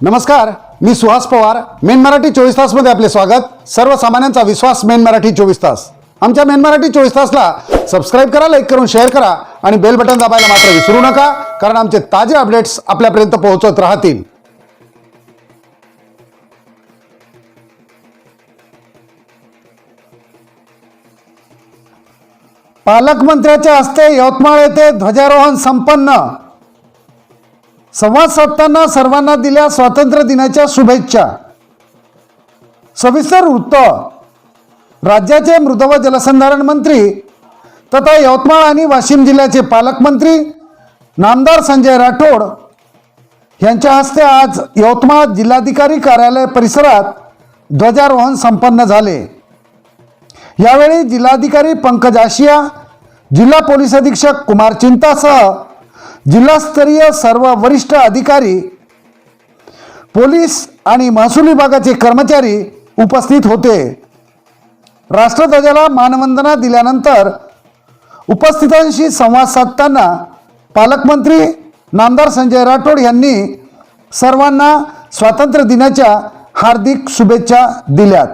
नमस्कार मी सुहास पवार. मेन मराठी चोवीस तासमध्ये आपले स्वागत. सर्वसामान्यांचा विश्वास मेन मराठी चोवीस तास. आमच्या मेन मराठी चोवीस तासला सबस्क्राईब करा लाईक करून शेअर करा आणि बेल बटन दाबायला मात्र विसरू नका कारण आमचे ताजे अपडेट्स आपल्यापर्यंत पोहोचत राहतील. पालकमंत्र्याच्या हस्ते यवतमाळ येथे ध्वजारोहण संपन्न. संवाद साधताना सर्वांना दिल्या स्वातंत्र्य दिनाच्या शुभेच्छा. सविस्तर वृत्त. राज्याचे मृद व जलसंधारण मंत्री तथा यवतमाळ आणि वाशिम जिल्ह्याचे पालकमंत्री नामदार संजय राठोड यांच्या हस्ते आज यवतमाळ जिल्हाधिकारी कार्यालय परिसरात ध्वजारोहण संपन्न झाले. यावेळी जिल्हाधिकारी पंकज आशिया जिल्हा पोलीस अधीक्षक कुमार चिंतासह जिल्हास्तरीय सर्व वरिष्ठ अधिकारी पोलीस आणि महसूल विभागाचे कर्मचारी उपस्थित होते. राष्ट्रध्वजाला मानवंदना दिल्यानंतर उपस्थितांशी संवाद साधताना पालकमंत्री नामदार संजय राठोड यांनी सर्वांना स्वातंत्र्य दिनाच्या हार्दिक शुभेच्छा दिल्यात.